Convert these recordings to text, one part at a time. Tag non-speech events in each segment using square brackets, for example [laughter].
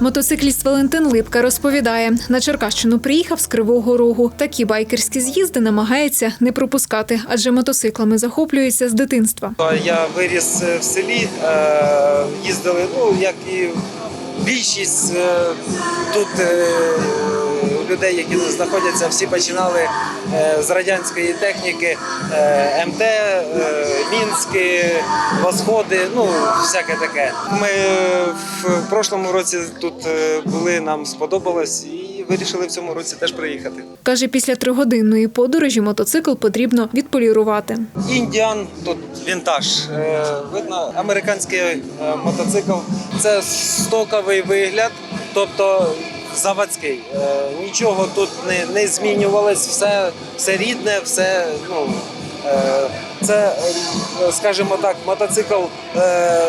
Мотоцикліст Валентин Липка розповідає, на Черкащину приїхав з Кривого Рогу. Такі байкерські з'їзди намагається не пропускати, адже мотоциклами захоплюється з дитинства. Я виріс е, в селі, е, їздили, ну як і більшість е, тут людей, які знаходяться, всі починали з радянської техніки, МТ, Мінські, Восходи, ну всяке таке. Ми в прошлому році тут е, були, нам сподобалось і вирішили в цьому році теж приїхати. Каже, після тригодинної подорожі мотоцикл потрібно відполірувати. Індіан тут вінтаж. Е, Видно, американський е, мотоцикл. Це стоковий вигляд, тобто заводський. Нічого тут не, не змінювалось, все, все рідне, все. Ну, це, е, скажімо так, мотоцикл е,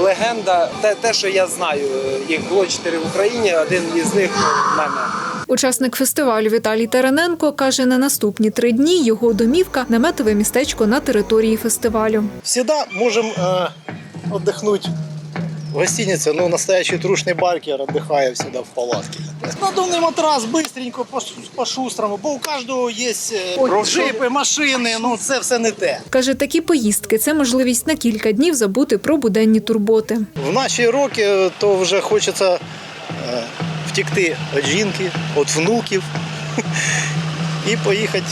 легенда. Те, те, що я знаю. Їх було чотири в Україні, один із них в мене. Учасник фестивалю Віталій Тараненко каже, на наступні три дні його домівка наметове містечко на території фестивалю. всегда можем э, отдохнуть в гостинице. Ну, настоящий трушный байкер отдыхая всегда в палатке. Надувный матрас быстренько, по- по-шустрому, бо у каждого есть э, джипи, машини, ну це все не те. Каже, такі поїздки це можливість на кілька днів забути про буденні турботи. В наші роки то вже хочеться е, втекти від жінки, від внуків [laughs] і поїхати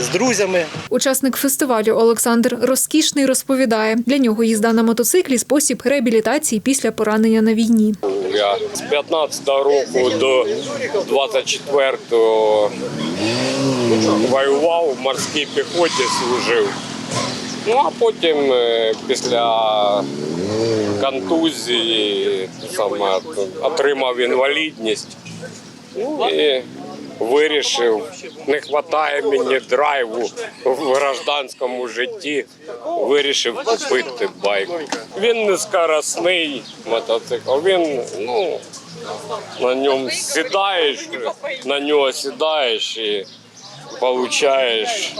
з друзями Учасник фестивалю Олександр Розкішний розповідає, для нього їзда на мотоциклі спосіб реабілітації після поранення на війні. Я з 15 року до 24-го воював в морській піхоті, служив. Ну а потім е, після контузії саме отримав інвалідність. Ну і вирішив, не вистачає мені драйву в гражданському житті. Вирішив купити байк. Він не скоросний мотоцикл, він ну, на ньому сідаєш, на нього сідаєш і получаєш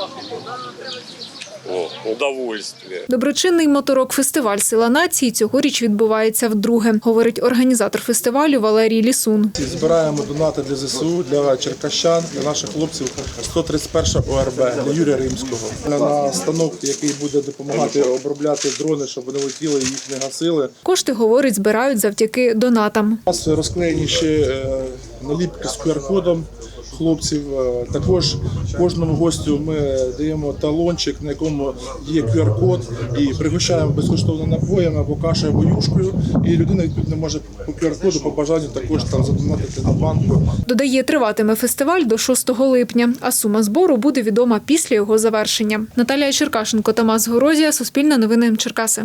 удовольствие. Доброчинний моторок фестиваль Сила нації цьогоріч відбувається вдруге, говорить організатор фестивалю Валерій Лісун. Збираємо донати для ЗСУ, для черкащан, для наших хлопців 131 ОРБ, для Юрія Римського. На станок, який буде допомагати обробляти дрони, щоб вони летіли і їх не гасили. Кошти, говорить, збирають завдяки донатам. У нас розклеєні ще е, наліпки з QR-кодом хлопців. Е, Також кожному гостю ми даємо талончик, на якому є QR-код, і пригощаємо безкоштовно напоями або кашею або юшкою. І людина відповідно може по QR-коду по бажанню також там задонатити на банку. Додає, триватиме фестиваль до 6 липня, а сума збору буде відома після його завершення. Наталія Черкашенко, Тамас Горозія, Суспільне новини Черкаси.